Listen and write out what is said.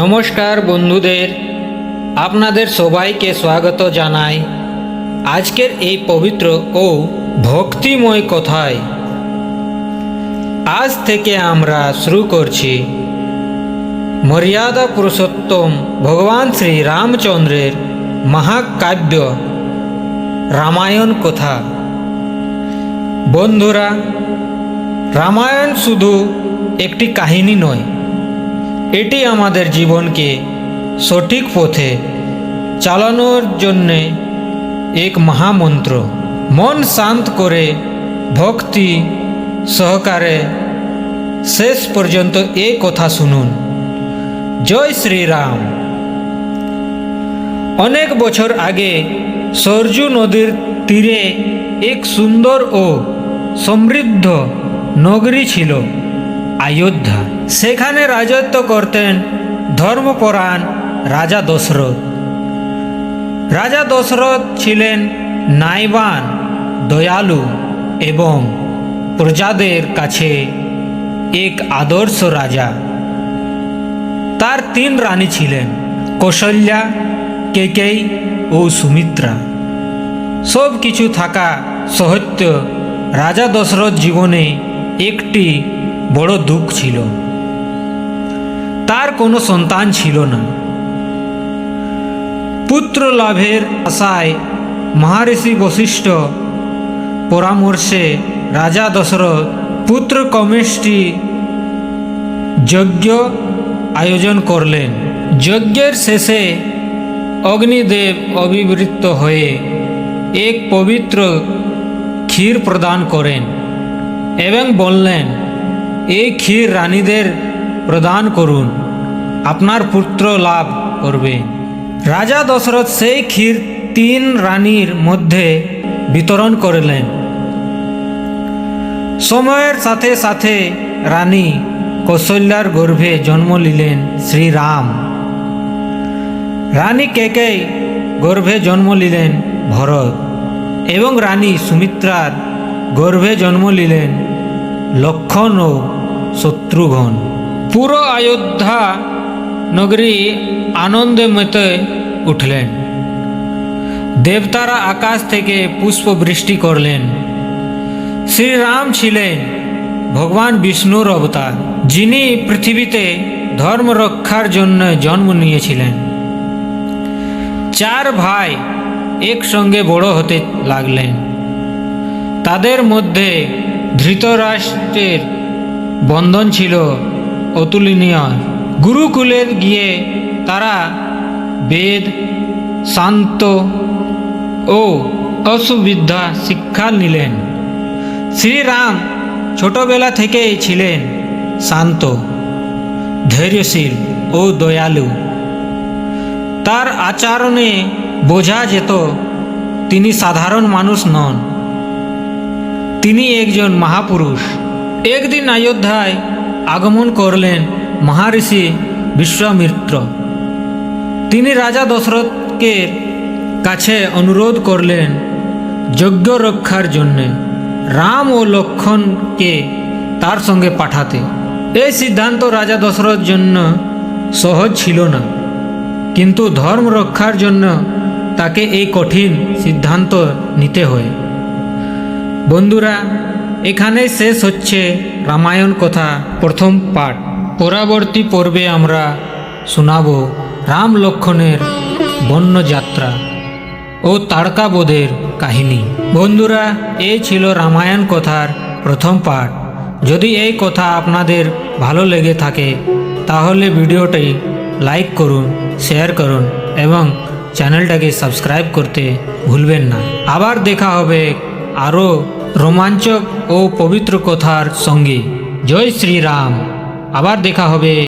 নমস্কার বন্ধুদের, আপনাদের সবাইকে স্বাগত জানাই। আজকের এই পবিত্র ও ভক্তিময় কথায় আজ থেকে আমরা শুরু করছি। মর্যাদা পুরুষোত্তম ভগবান শ্রী রামচন্দ্রের মহাকাব্য রামায়ণ কথা। বন্ধুরা, রামায়ণ শুধু একটি কাহিনী নয় এটি আমাদের জীবনকে সঠিক পথে চালানোর জন্যে এক মহামন্ত্র। মন শান্ত করে, ভক্তি সহকারে শেষ পর্যন্ত এ কথা শুনুন। জয় শ্রীরাম। অনেক বছর আগে সরজু নদীর তীরে এক সুন্দর ও সমৃদ্ধ নগরী ছিল। অযোধ্যা সেখানে রাজত্ব করতেন ধর্মপরাণ রাজা দশরথ। রাজা দশরথ ছিলেন নাইবান, দয়ালু এবং প্রজাদের কাছে এক আদর্শ রাজা। তার তিন রানী ছিলেন, কৌশল্যা, কেকেই ও সুমিত্রা। সব কিছু থাকা সত্ত্বেও রাজা দশরথ জীবনে একটি বড় দুঃখ ছিল। তার কোনো সন্তান ছিল না। পুত্র লাভের আশায় মহারিষি বশিষ্ঠ পরামর্শে রাজা দশরথ পুত্র কমেষ্টি যজ্ঞ আয়োজন করলেন। যজ্ঞের শেষে অগ্নিদেব অবিবৃত্ত হয়ে এক পবিত্র ক্ষীর প্রদান করেন এবং বললেন এই ক্ষীর রানীদের প্রদান করুন। আপনার পুত্র লাভ করবে। রাজা দশরথ সেই ক্ষীর তিন রানীর মধ্যে বিতরণ করলেন। সময়ের সাথে সাথে রানী কৌশল্যার গর্ভে জন্ম নিলেন শ্রীরাম। রানী কেকেই গর্ভে জন্ম নিলেন ভরত এবং রানী সুমিত্রার গর্ভে জন্ম নিলেন লক্ষণ ও শত্রুঘ্ন। পুরো অযোধ্যা নগরী আনন্দে মেতে উঠলেন। দেবতারা আকাশ থেকে পুষ্প বৃষ্টি করলেন। শ্রীরাম ছিলেন ভগবান বিষ্ণুর অবতার, যিনি পৃথিবীতে ধর্ম রক্ষার জন্য জন্ম নিয়েছিলেন। চার ভাই একসঙ্গে বড় হতে লাগলেন। তাদের মধ্যে ধৃতরাষ্ট্রের বন্ধন ছিল অতুলনীয়। গুরুকুলে গিয়ে তারা বেদ, শান্ত ও অসুবিধা শিক্ষা নিলেন। শ্রীরাম ছোটবেলা থেকেই ছিলেন শান্ত, ধৈর্যশীল ও দয়ালু। তার আচরণে বোঝা যেত তিনি সাধারণ মানুষ নন। তিনি একজন মহাপুরুষ। একদিন অযোধ্যায় আগমন করলেন মহারিষি বিশ্বামিত্র। তিনি রাজা দশরথকে কাছে অনুরোধ করলেন যজ্ঞ রক্ষার জন্যে রাম ও লক্ষণকে তার সঙ্গে পাঠাতে। এই সিদ্ধান্ত রাজা দশরথ জন্য সহজ ছিল না। কিন্তু ধর্ম রক্ষার জন্য তাকে এই কঠিন সিদ্ধান্ত নিতে হয়। বন্ধুরা এখানে শেষ হচ্ছে রামায়ণ কথা প্রথম পাঠ। পরবর্তী পর্বে আমরা শোনাব রাম লক্ষণের বন্যযাত্রা ও তারকাবোধের কাহিনী। বন্ধুরা এই ছিল রামায়ণ কথার প্রথম পাঠ। যদি এই কথা আপনাদের ভালো লেগে থাকে, তাহলে ভিডিওটি লাইক করুন, শেয়ার করুন এবং চ্যানেলটাকে সাবস্ক্রাইব করতে ভুলবেন না। আবার দেখা হবে আরও রোমাঞ্চক ও পবিত্র কথার সঙ্গে। জয় শ্রীরাম। আবার দেখা হবে।